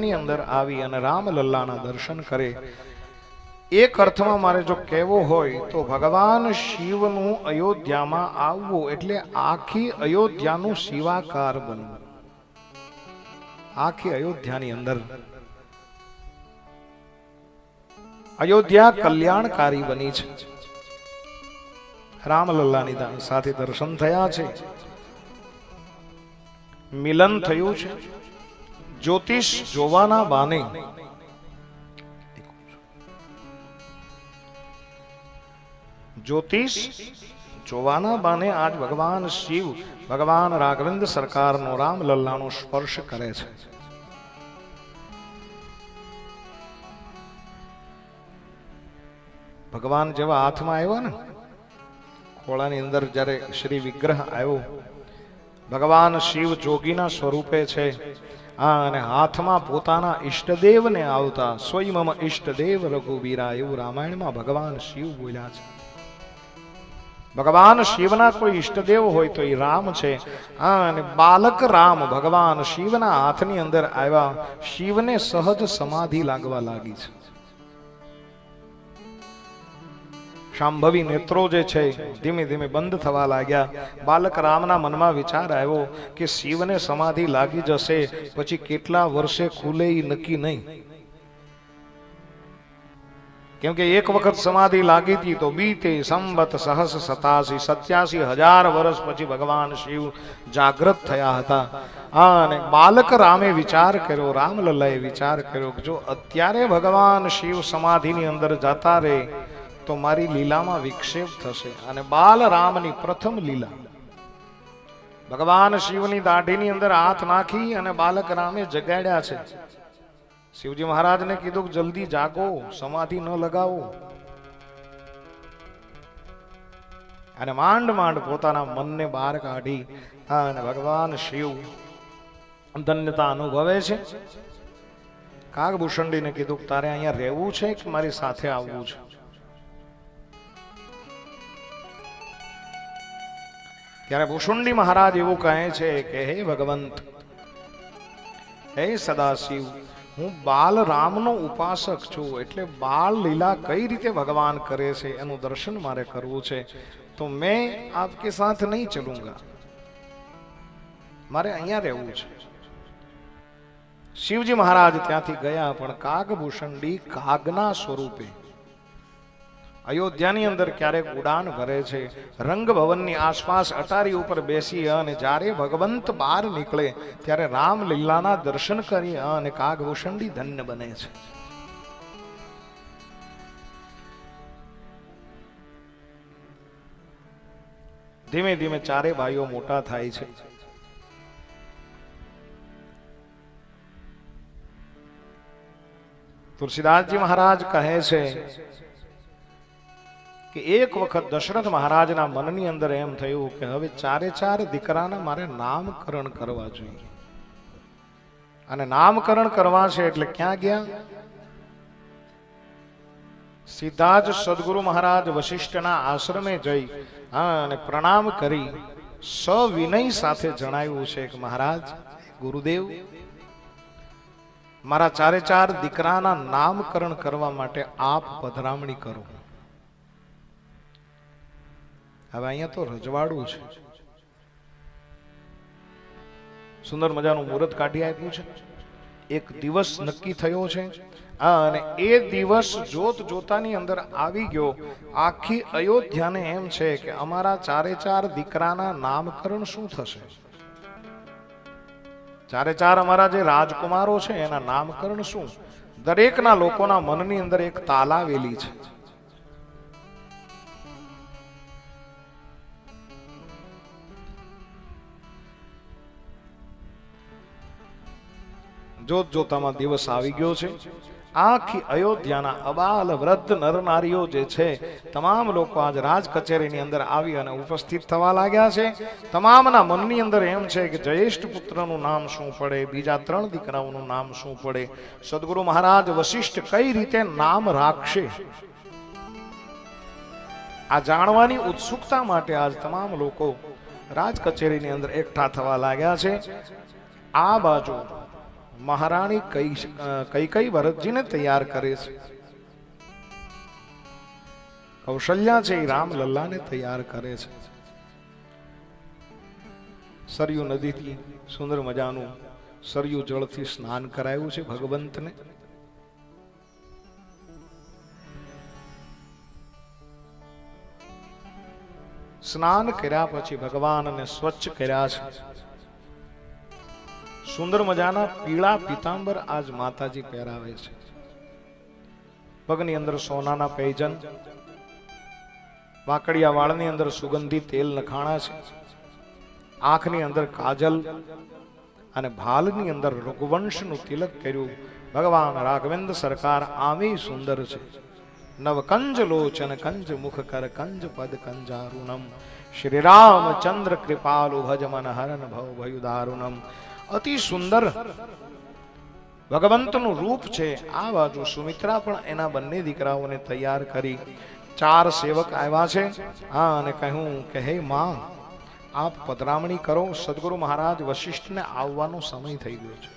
ની અંદર આવી અને રામલલ્લાના દર્શન કરે. એક અર્થમાં મારે જો કહેવો હોય તો ભગવાન શિવનું અયોધ્યામાં આવવું એટલે આખી અયોધ્યાનું શિવાકાર બનવું. આખી અયોધ્યાની અંદર. અયોધ્યા કલ્યાણકારી બની છે. રામલલ્લાની સાથે દર્શન થયા છે. મિલન થયું છે. જ્યોતિષ જોવાના બાને. જ્યોતિષ જોવાના બાને આજ ભગવાન શિવ, ભગવાન રાઘવેન્દ્ર સરકારનો રામ લલ્લાનો સ્પર્શ કરે છે. ભગવાન જેવા હાથમાં આવ્યા ને, ખોળાની અંદર જ્યારે શ્રી વિગ્રહ આવ્યો, ભગવાન શિવ જોગીના સ્વરૂપે છે. આ અને હાથમાં પોતાના ઈષ્ટદેવને આવતા સ્વયં ઈષ્ટદેવ રઘુવીરા એવું રામાયણમાં ભગવાન શિવ બોલ્યા છે. ભગવાન શિવના કોઈ ઈષ્ટદેવ હોય તો એ રામ છે. આ અને બાલક રામ ભગવાન શિવના હાથની અંદર આવ્યા, શિવને સહજ સમાધિ લાગવા લાગી છે. શાંભવી નેત્રો જે છે, ધીમે ધીમે બંધ થવા લાગ્યા. બાલક રામના મનમાં વિચાર આવ્યો કે શિવને સમાધિ લાગી જશે, પછી કેટલા વર્ષે ખુલે નક્કી નહીં. કેમ કે એક વખત સમાધિ લાગી હતી તો બીતે સંબત સહસ સતાસી, સત્યાસી હજાર વર્ષ પછી ભગવાન શિવ જાગૃત થયા હતા. અને બાલક રામે વિચાર કર્યો રામલલ્લાએ વિચાર કર્યો જો અત્યારે ભગવાન શિવ સમાધિની અંદર જતા રહે તો મારી લીલામાં વિક્ષેપ થશે અને બાલ રામની પ્રથમ લીલા. ભગવાન શિવની દાઢીની અંદર હાથ નાખી અને બાલક રામે જગાડ્યા છે. શિવજી મહારાજને કીધું કે જલ્દી જાગો, સમાધિ ન લગાવો. અને માંડ માંડ પોતાના મનને બહાર કાઢી અને ભગવાન શિવ ધન્યતા અનુભવે છે. કાગભૂષણડીને કીધું તારે અહીંયા રહેવું છે કે મારી સાથે આવવું છે? ત્યારે ભૂષુંડી મહારાજ એવું કહે છે કે, હે ભગવંત, હે સદાશિવ, હું બાલ રામનો ઉપાસક છું, એટલે બાળ લીલા કઈ રીતે ભગવાન કરે છે એનું દર્શન મારે કરવું છે? તો મેં આપકે સાથ નહીં ચલુંગા. મારે અહીંયા રહેવું છે. શિવજી મહારાજ ત્યાંથી ગયા, પણ કાગભૂષણડી કાગના સ્વરૂપે અયોધ્યાની અંદર ક્યારેક ઉડાન ભરે છે. રંગભવનની આસપાસ અટારી ઉપર બેસી અને જ્યારે ભગવંત બહાર નીકળે, ત્યારે રામલીલાના દર્શન કરી અને કાગભૂષણી ધન્ય બને છે. ધીમે ધીમે ચારે ભાઈઓ મોટા થાય છે. તુલસીદાસજી મહારાજ કહે છે કે એક વખત દશરથ મહારાજના મનની અંદર એમ થયું કે હવે ચારે ચાર દીકરાના મારે નામકરણ કરવા જોઈએ. અને નામકરણ કરવા છે એટલે ક્યાં ગયા? સીધા જ સદગુરુ મહારાજ વશિષ્ઠના આશ્રમે જઈ હા, અને પ્રણામ કરી. સવિનય સાથે જણાવ્યું છે કે મહારાજ ગુરુદેવ મારા ચારે ચાર દીકરાના નામકરણ કરવા માટે આપ પધરામણી કરો. હવે અહીંયા તો રજવાડું છે. સુંદર મજાનું મુહૂર્ત કાઢી આપ્યું છે. એક દિવસ નક્કી થયો છે. આ અને એ દિવસ જોત જોતાની અંદર આવી ગયો. આખી અયોધ્યાને એમ છે કે અમારા ચારે ચાર દીકરાના નામકરણ શું થશે? ચારે ચાર અમારા જે રાજકુમારો છે, એના નામકરણ શું? દરેકના લોકોના મનની અંદર એક તાલાવેલી છે. જોત જોતામાં દિવસ આવી ગયો છે. આખી અયોધ્યાના અબાલ વૃદ્ધ નરનારીઓ જે છે, તમામ લોકો આજ રાજ કચેરીની અંદર આવી અને ઉપસ્થિત થવા લાગ્યા છે. તમામના મનની અંદર એમ છે કે જયેષ્ઠ પુત્રનું નામ શું પડે, બીજા ત્રણ દીકરાઓનું નામ શું પડે, સદગુરુ મહારાજ વશિષ્ઠ કઈ રીતે નામ રાખશે? આ જાણવાની ઉત્સુકતા માટે આજ તમામ લોકો રાજ કચેરીની અંદર એકઠા થવા લાગ્યા છે. આ બાજુ મહારાણી કઈ કઈ કઈ ભરતજીને તૈયાર કરે છે? કૌશલ્યા છે એ રામ લલ્લાને તૈયાર કરે છે. સરયુ નદીથી સુંદર મજાનું સરયુ જળથી સ્નાન કરાયું છે ભગવંતને. સ્નાન કર્યા પછી ભગવાનને સ્વચ્છ કર્યા છે. સુંદર મજાના પીળા પીતાંબર આજ માતાજી પહેરાવે છે. પગની અંદર સોનાના પૈજન, વાકડિયા વાળની અંદર સુગંધી તેલ નખાણા છે. આંખની અંદર કાજલ અને ભાલની અંદર રઘુવંશનું તિલક કર્યું. ભગવાન રાઘવેન્દ્ર સરકાર આવી સુંદર છે. નવ કંજ લોચન, કંજ મુખ કર, કંજ પદ કંજારુણમ શ્રી રામચંદ્ર કૃપાલુ ભજ મન હરન ભવ ભયુ દારુણમ અતિ સુંદર ભગવંતનું રૂપ છે. આ બાજુ સુમિત્રા પણ એના બંને દીકરાઓને તૈયાર કરી ચાર સેવક આવ્યા છે. હા, અને કહ્યું કે હે માં, આપ પધરામણી કરો. સદગુરુ મહારાજ વશિષ્ઠને આવવાનો સમય થઈ ગયો છે.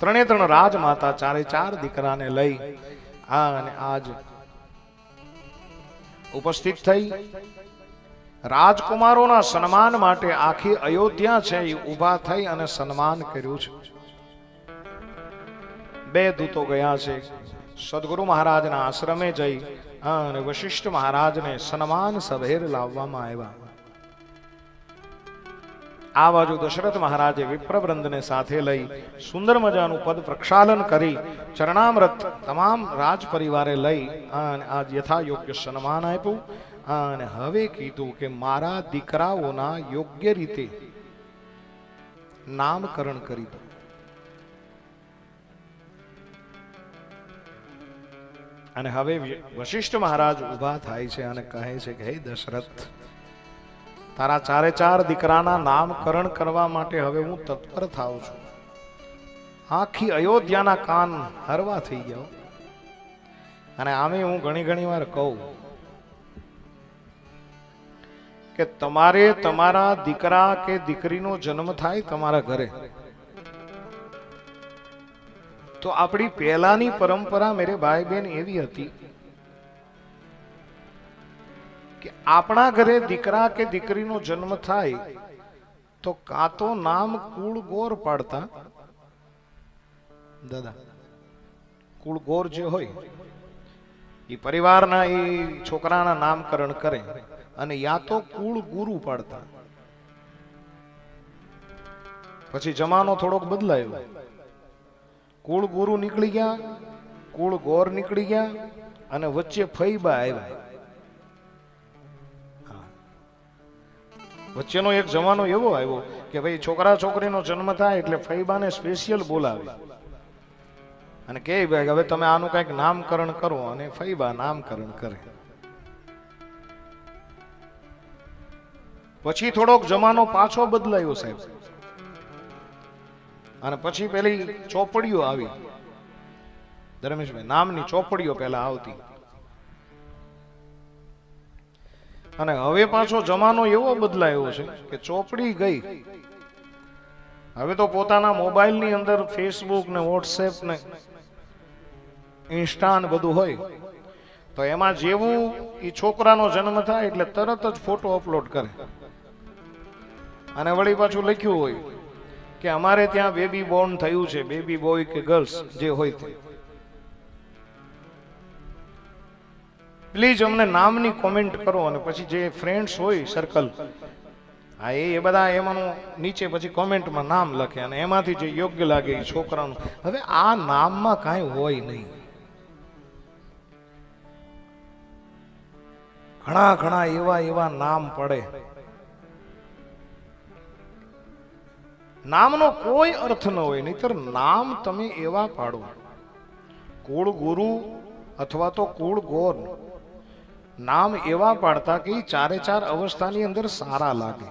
ત્રણે ત્રણ રાજમાતા ચારે ચાર દીકરાને લઈ, હા, અને આજ ઉપસ્થિત થઈ. રાજકુમારોના સન્માન માટે આખી અયોધ્યા છે એ ઊભા થઈ અને સન્માન કર્યું છે. બે દૂતો ગયા છે. સદગુરુ મહારાજના આશ્રમે જઈ અને વશિષ્ઠ મહારાજને સન્માન સભેર લાવવામાં આવ્યા. આ બાજુ દશરથ મહારાજે વિપ્રવૃંદને સાથે લઈ સુંદર મજાનું પદ પ્રક્ષાલન કરી ચરણામૃત તમામ રાજ પરિવારે લઈ અને આ યથા યોગ્ય સન્માન આપ્યું. અને હવે કીધું કે મારા દીકરાઓના યોગ્ય રીતે નામકરણ કરી દો અને હવે વશિષ્ઠ મહારાજ ઊભા થાય છે અને કહે છે કે, હે દશરથ, તારા ચારે ચાર દીકરાના નામકરણ કરવા માટે હવે હું તત્પર થાઉં છું. આખી અયોધ્યાના કાન હરવા થઈ ગયો અને આમે હું ઘણી ઘણી વાર કહું કે તમારે તમારા દીકરા કે દીકરીનો જન્મ થાય તમારા ઘરે. તો આપણી પહેલાની પરંપરા મેરે ભાઈ બહેન એવી હતી કે આપણા ઘરે દીકરા કે દીકરીનો જન્મ થાય તો કાં તો નામ કુળ ગોર પાડતા. દાદા, કુળ ગોર જે હોય એ પરિવારના એ છોકરાના નામકરણ કરે અને યા તો કુળ ગુરુ પાડતા. પછી જમાનો થોડોક બદલાયો. કુળ ગુરુ નીકળી ગયા, કુળ ગોર નીકળી ગયા અને વચ્ચે ફૈબા આવ્યા. વચ્ચેનો એક જમાનો એવો આવ્યો કે ભાઈ છોકરા છોકરીનો જન્મ થાય એટલે ફૈબાને સ્પેશિયલ બોલાવે. અને કે ભાઈ, હવે તમે આનું કંઈક નામકરણ કરો અને ફૈબા નામકરણ કરે. પછી થોડોક જમાનો પાછો બદલાયો સાહેબ. અને પછી પેલી ચોપડીઓ આવી. ધર્મેશભાઈ, નામની ચોપડીઓ પહેલા આવતી. અને હવે પાછો જમાનો એવો બદલાયો છે કે ચોપડી ગઈ. હવે તો પોતાના મોબાઈલની અંદર ફેસબુક ને વોટ્સએપ ને ઇન્સ્ટા ને બધું હોય, તો એમાં જેવું એ છોકરાનો જન્મ થાય એટલે તરત જ ફોટો અપલોડ કરે. અને વળી પાછું લખ્યું હોય કે અમારે ત્યાં બેબી બોર્ન થયું છે બેબી બોય કે ગર્લ્સ જે હોય તે. પ્લીઝ અમને નામની કોમેન્ટ કરો અને પછી જે ફ્રેન્ડ્સ હોય સર્કલ હા, એ બધા એમાંનું નીચે પછી કોમેન્ટમાં નામ લખે અને એમાંથી જે યોગ્ય લાગે એ છોકરાનું. હવે આ નામમાં કાંઈ હોય નહીં. ઘણા ઘણા એવા એવા નામ પડે. નામનો કોઈ અર્થ ન હોય, નહીતર નામ તમે એવા પાડો. કુળ ગુરુ અથવા તો કુળ ગોર, નામ એવા પાડતા કે ચારે ચાર અવસ્થાની અંદર સારા લાગે.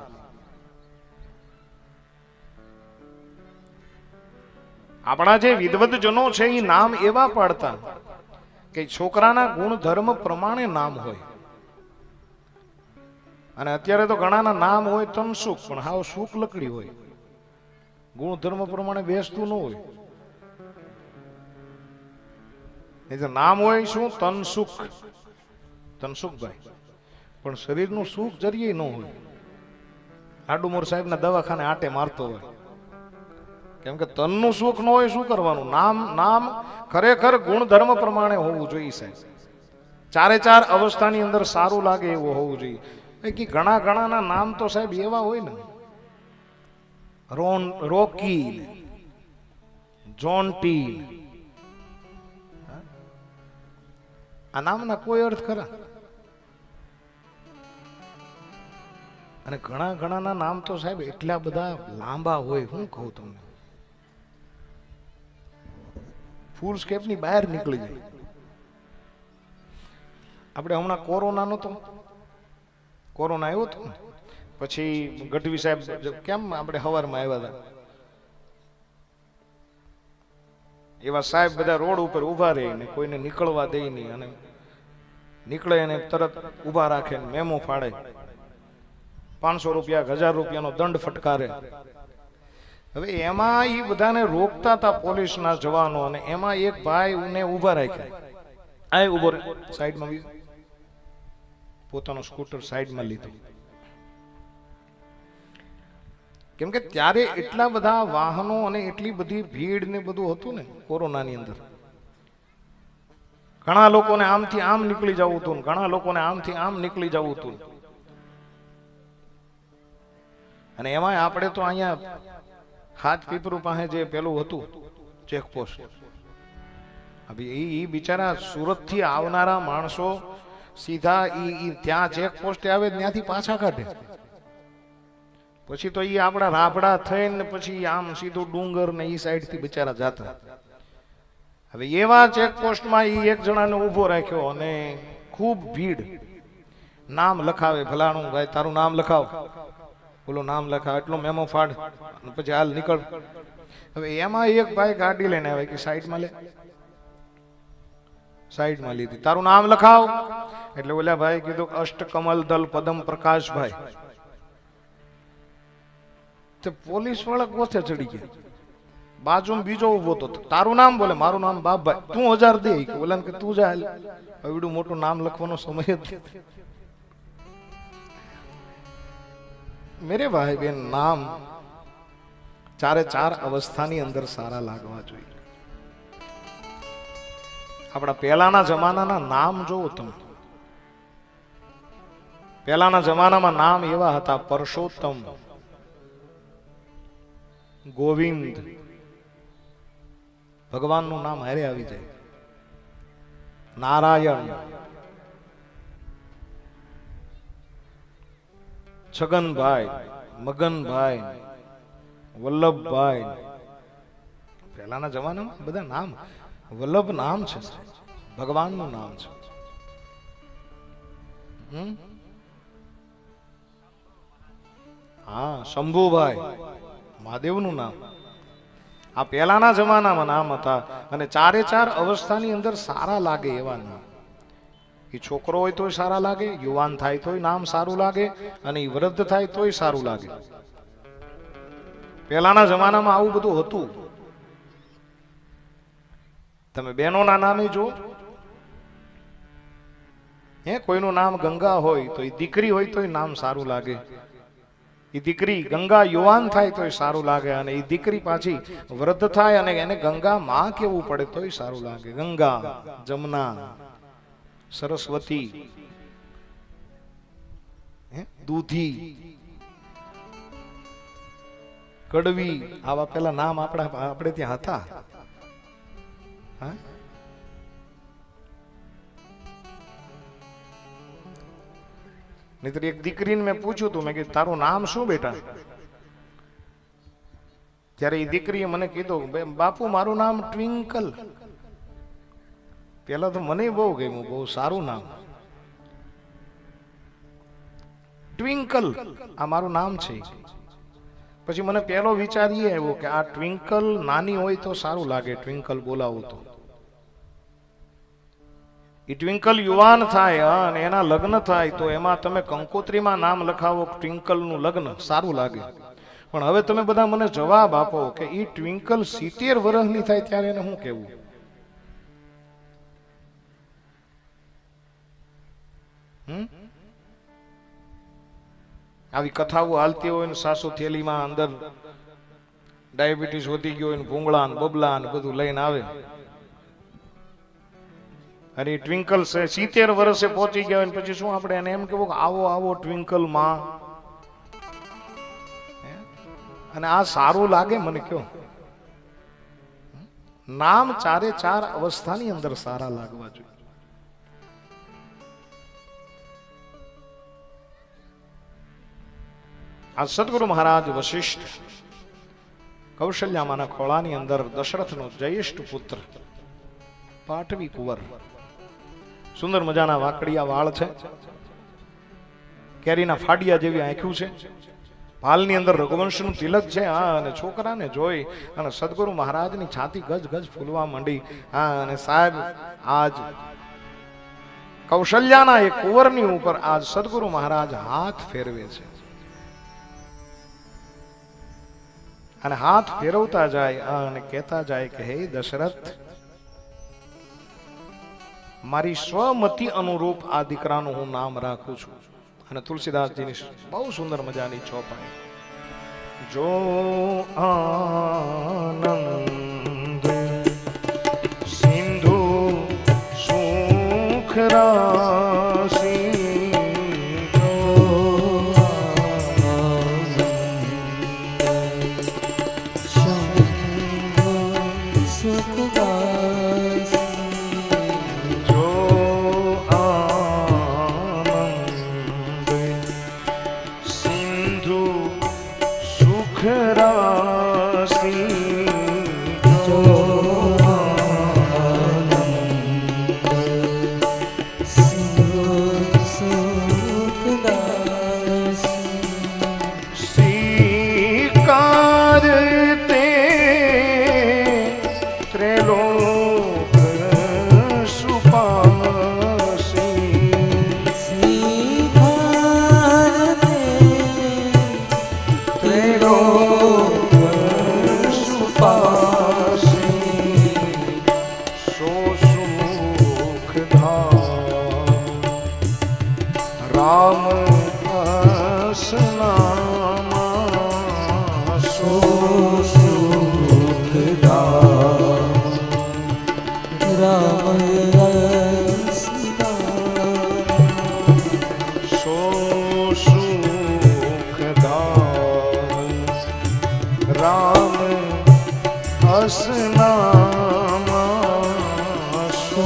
આપણા જે વિદવદજનો છે એ નામ એવા પાડતા કે છોકરાના ગુણધર્મ પ્રમાણે નામ હોય. અને અત્યારે તો ઘણાના નામ હોય તન સુખ, પણ હાવ સુખ લકડી હોય. ગુણધર્મ પ્રમાણે બેસતું ન હોય. એ તો નામ હોય શું? તન સુખ. તન સુખભાઈ પણ શરીરનું સુખ જરીએ ન હોય. આડુમોર સાહેબના દવાખાને આટે મારતો હોય. કેમ કે તનનું સુખ ન હોય, શું કરવાનું? નામ નામ ખરેખર ગુણધર્મ પ્રમાણે હોવું જોઈએ સાહેબ. ચારે ચાર અવસ્થાની અંદર સારું લાગે એવું હોવું જોઈએ. પૈકી ઘણા ઘણાના નામ તો સાહેબ એવા હોય ને. રોન રોકી જોન્ટી આ નામના કોઈ અર્થ ખરા? અને ઘણા ઘણાના નામ તો સાહેબ એટલા બધા લાંબા હોય, હું કહું તમને. ફૂલ સ્કેપની બહાર નીકળી જાય. આપણે હમણાં કોરોનાનો નહોતો કોરોના આવ્યો હતો પછી ગઢવી સાહેબ કેમ આપણે હવારમાં આવ્યા હતા? એવા સાહેબ બધા રોડ ઉપર ઊભા રહે ને કોઈને નીકળવા દે નહીં અને નીકળે એને તરત ઊભા રાખે ને મેમો ફાડે. પાંચસો રૂપિયા હજાર રૂપિયાનો દંડ ફટકારે. હવે એમાં એ બધાને રોકતા હતા પોલીસના જવાનો અને એમાં એક ભાઈ ને ઊભા રાખ્યા. આ ઊભો સાઈડમાં પોતાનો સ્કૂટર સાઈડમાં લીધું. કેમ કે ત્યારે એટલા બધા વાહનો અને એટલી બધી ભીડ ને બધું હતું ને કોરોનાની અંદર. ઘણા લોકોને આમથી આમ નીકળી જવું હતું ઘણા લોકોને આમથી આમ નીકળી જવું હતું. અને એમાંય આપણે તો અહીંયા હાથ પીપરું પાસે જે પેલું હતું, ચેકપોસ્ટ. હવે એ બિચારા સુરતથી આવનારા માણસો સીધા ઈ ત્યાં ચેકપોસ્ટે આવે, ત્યાંથી પાછા કાઢે. પછી તો એ આપણા રાબડા થઈને પછી આમ સીધું ડુંગર ને એ સાઈડથી બિચારા જાતા. હવે એવા ચેકપોસ્ટમાં એ એક જણાને ઊભો રાખ્યો અને ખૂબ ભીડ. નામ લખાવે, ભલાણું ભાઈ, તારું નામ લખાવ. બોલો, નામ લખાવ એટલો મેમો ફાડ. પછી હાલ નીકળ. હવે એમાં એક ભાઈ ગાડી લઈને આવે કે સાઈડમાં લે. સાઈડમાં લીધી. તારું નામ લખાવ. એટલે ઓલા ભાઈ કીધું અષ્ટકમલ દલ પદમ પ્રકાશભાઈ. તે પોલીસવાળા ગોથે ચડી ગયા. બાજુમાં બીજો ઊભો તો તારું નામ બોલે, મારું નામ બાપભાઈ. તું હજાર દે. ઓલા કે તું જા. એવડું મોટું નામ લખવાનો સમય જ મેરે ભાઈ બેન, નામ ચારે ચાર અવસ્થાની અંદર સારા લાગવા જોઈએ. આપણા પહેલાના જમાનાના નામ જોવો તમે. પહેલાના જમાનામાં નામ એવા હતા, પરસોત્તમ, ગોવિંદ. ભગવાનનું નામ હારે આવી જાય. નારાયણ. છગનભાઈ, મગનભાઈ, વલ્લભભાઈ. પહેલાના જમાનામાં બધા નામ વલ્લભ નામ છે ભગવાનનું નામ છે. હા, શંભુભાઈ. મહાદેવનું નામ. આ પહેલાના જમાનામાં નામ હતા અને ચારે ચાર અવસ્થાની અંદર સારા લાગે એવા નામ. એ છોકરો હોય તોય સારા લાગે, યુવાન થાય તોય નામ સારું લાગે, અને એ વૃદ્ધ થાય તોય સારું લાગે. પહેલાના જમાનામાં આવું બધું હતું. તમે બહેનોના નામે જુઓ. હે, કોઈનું નામ ગંગા હોય તો એ દીકરી હોય તોય નામ સારું લાગે. એ દીકરી ગંગા યુવાન થાય તોય સારું લાગે અને એ દીકરી પાછી વૃદ્ધ થાય અને એને ગંગા માં કેવું પડે તોય સારું લાગે. ગંગા, જમના, સરસ્વતી? દૂધી, કડવી, આવા પેલા નામ આપણા આપણે ત્યાં હતા. હા નહીતર એક દીકરીને મેં પૂછ્યું હતું મેં કીધું, તારું નામ શું બેટા? ત્યારે એ દીકરીએ મને કીધું બાપુ, મારું નામ ટ્વિંકલ. પેલા તો મને બહુ ગમ્યું, બહુ સારું નામ. ટ્વિંકલ, આ મારું નામ છે. પછી મને પહેલો વિચાર એ આવ્યો કે આ ટ્વિંકલ નાની હોય તો સારું લાગે, ટ્વિંકલ બોલાવું તો. એ ટ્વિંકલ યુવાન થાય અને એના લગ્ન થાય, તો એમાં તમે કંકોત્રીમાં નામ લખાવો ટ્વિંકલનું લગ્ન, સારું લાગે. પણ હવે તમે બધા મને જવાબ આપો કે ઈ ટ્વિંકલ સિત્તેર વર્ષની થાય ત્યારે એને શું કેવું હમ? આવી કથાઓ હાલતી હોય ને સાસુ થેલીમાં અંદર ડાયાબિટીસ વધી ગયો હોય ને ભૂંગળા ને બબલા ને બધું લઈને આવે. એ ટ્વિંકલ સિત્તેર વર્ષે પહોંચી ગયા હોય પછી શું આપણે એને એમ કેવું આવો આવો ટ્વિંકલમાં? અને આ સારું લાગે મને કયો. નામ ચારે ચાર અવસ્થાની અંદર સારા લાગવા જોઈએ. આ સદગુરુ મહારાજ વશિષ્ઠ કૌશલ્યામાના ખોળાની અંદર દશરથનો જ્યેષ્ઠ પુત્ર પાટવી કુંવર સુંદર મજાના વાકડિયા વાળ છે. કેરીના ફાડિયા જેવી આંખ્યું છે. ભાલની અંદર રઘુવંશનું તિલક છે. હા, અને છોકરાને જોઈ અને સદગુરુ મહારાજની છાતી ગજ ગજ ફૂલવા માંડી. હા, અને સાહેબ, આજ કૌશલ્યાના એ કુંવરની ઉપર આજ સદગુરુ મહારાજ હાથ ફેરવે છે. અને હાથ ફેરવતા જાય અને કહેતા જાય કે, હે દશરથ મારી સ્વમતી અનુરૂપ આ દીકરાનું હું નામ રાખું છું. અને તુલસીદાસજીની બહુ સુંદર મજાની ચોપાઈ. જો આનંદ, સિંધુ સુખ રાશી હસનામા સો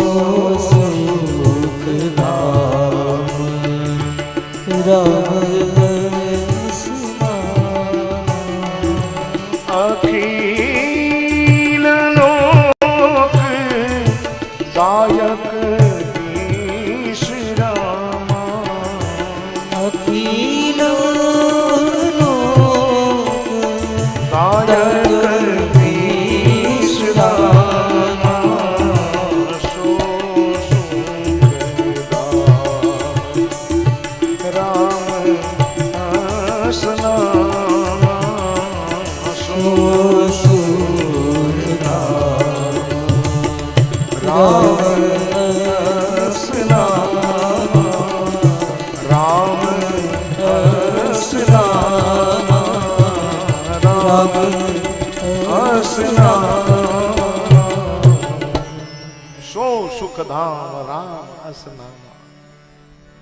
અખિલ